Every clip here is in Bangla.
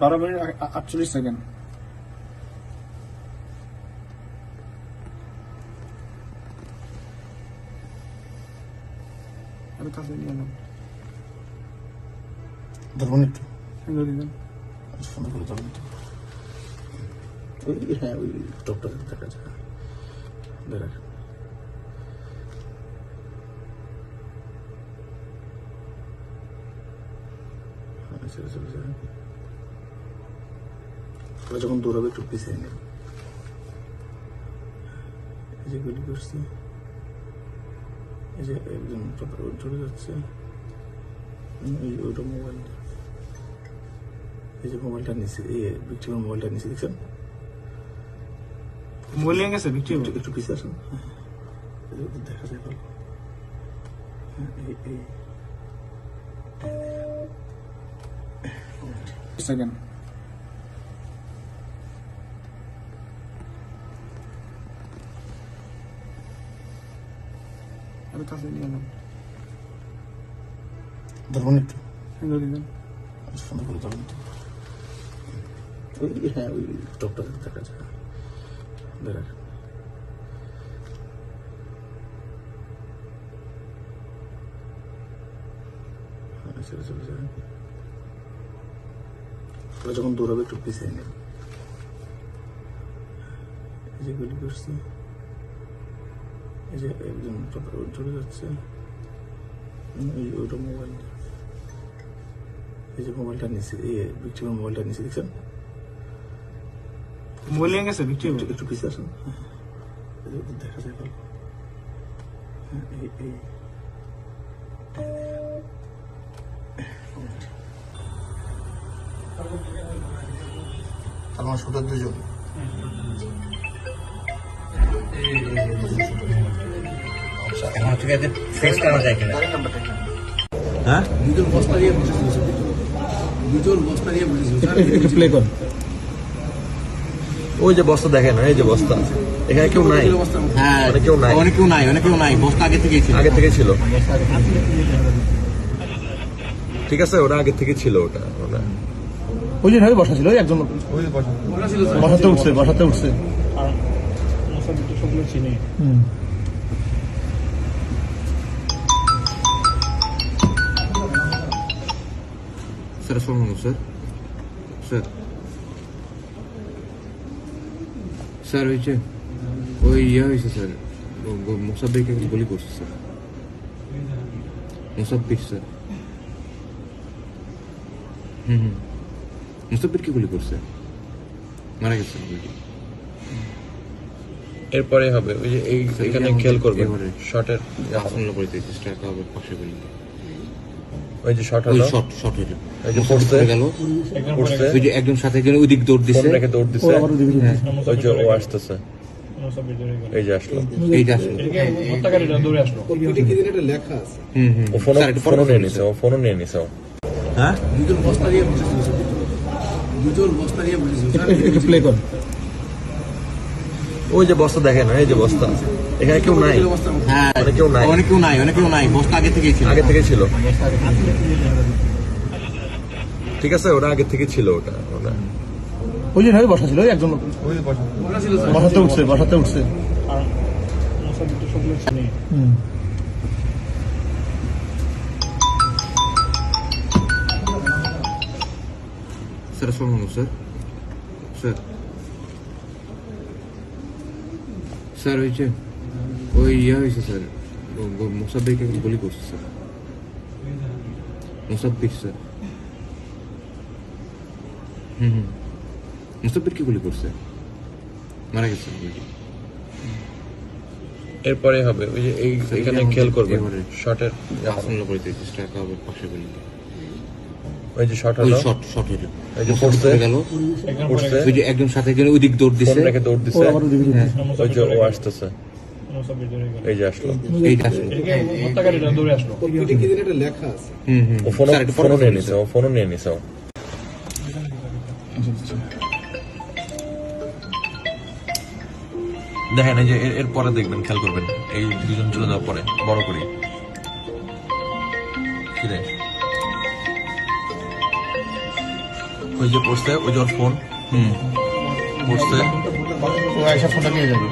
বারো মিনিট আটচল্লিশ সেকেন্ড। একটু। সুন্দর করে তো ওই হ্যাঁ ওই টপটা দেখা যায় ছেড়ে ওরা যখন দৌড়াবে একটু পিছিয়ে নেই এই যে গুলি করছি এই যে একজন চলে যাচ্ছে। ওইটা মোবাইল এই যে মোবাইলটা নিচে এই ভিক্টিমের মোবাইলটা নিচে দেখছেন? মোবাইল নিয়ে গেছে বিক্রি একটু পিছিয়ে আসুন। হ্যাঁ, এই যে দেখা যায় ভালো। হ্যাঁ, এই এই। সেকেন্ড কাছে নিয়ে ধরুন একটু করে ধরুন ওই হ্যাঁ ওই টপটা দেখা যায় চলে ওরা যখন দৌড়াবে একটু পিছিয়ে নেই এই যে গুলি করছি এই যে একজন চলে যাচ্ছে। এই ওইটা মোবাইল এই যে মোবাইলটা নিচে এই ভিক্টিমের মোবাইলটা নিচে দেখছেন? মোবাইল নিয়ে গেছে বিক্রি একটু পিছিয়ে আসুন। হ্যাঁ, দেখা যায় ভালো। হ্যাঁ, এই এই। আমার শুটার দুজন। আছে ফেস করা যায় কিনা? হ্যাঁ? দুজন বস্তা দুজন বসেছিল প্লে কর। ওই যে বস্তা দেখেন এই যে বস্তা এখানে কেউ নাই। হ্যাঁ কেউ নাই। অনেকেও নাই অনেকেও নাই। বস্তা আগে থেকেই ছিল। আগে থেকে ছিল। ঠিক আছে ওরা আগে থেকে ছিল ওটা ওটা। ওই যে ভাবে বসা ছিল ওই একজন বসাতে উঠছে বসাতে উঠছে। হুম। স্যার আসসালামু স্যার স্যার স্যার হয়েছে ওই ইয়ে হয়েছে স্যার মুসাব্বিরকে গুলি করছে স্যার মুসাব্বির স্যার হুম হুম মুসাব্বিরকে গুলি করছে মারা গেছে already। এরপরে হবে ওই যে এই এখানে খেয়াল করবেন এবারে। শর্টের আসন্ন করে দিতে চেষ্টা হবে পাশে গুলি ওই যে শর্ট ওই হলো শর্ট শর্ট হলো এই যে পড়ছে। গেল। উঠছে ওই যে একজন সাথে গেলে ওই দিক দৌড় দিছে। রেখে দৌড় দিছে। হ্যাঁ। ওই যে ও আসতেছে। এই যে আসলো। হুম হুম। ও ফোনও নিয়ে নিছে ও ফোনও নিয়ে নিছে ও। হ্যাঁ? দুজন বস্তা নিয়ে বসেছিল দুজন বস্তা নিয়ে বসেছিল প্লে কর। ওই যে বস্তা দেখেন এই যে বস্তা। এখানে কেউ নাই। হ্যাঁ কেউ নাই। অনেকেও নাই অনেকেও নাই। বস্তা আগে থেকেই ছিল। আগে থেকে ছিল। ঠিক আছে ওরা আগে থেকে ছিল ওটা ওটা। ওই যে ভাবে বসা ছিল ওই একজন বসাতে উঠছে বসাতে উঠছে। হুম স্যার আসসালামু স্যার। স্যার স্যার হয়েছে ওই ইয়ে হয়েছে স্যার মুসাব্বিরকে গুলি করছে স্যার মুসাব্বির স্যার হুম হুম মুসাব্বিরকে গুলি করছে মারা গেছে। এরপরে হবে ওই যে এইখানে খেয়াল করবেন এবারে। শর্টের আসন্ন করে দিতে চেষ্টা হবে পাশে গুলি ওই যে শর্ট ওই হলো শর্ট শর্ট হলো এই যে পড়ছে। গেল ওই যে একজন সাথে গেলে ওই দিক দৌড় ফোন দিছে রেখে দৌড় দিছে হ্যাঁ ওই যে ও আসতেছে এই যে আসলো এইটা আসলো ও পরে ফোনও নিয়ে ফোন নিছে ও ফোনও নিয়ে নিছে ও দেখেন এই যে এর- এর পরে দেখবেন খেয়াল করবেন এই দুজন চলে যাওয়ার পরে বড় করে কিরে ওই যে পড়ছে ওই জোর ফোন হুম। পড়ছে ও এসে ফোনটা নিয়ে যাবে।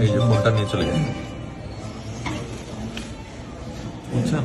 এই যে ফোনটা নিয়ে চলে যাবে বুঝছেন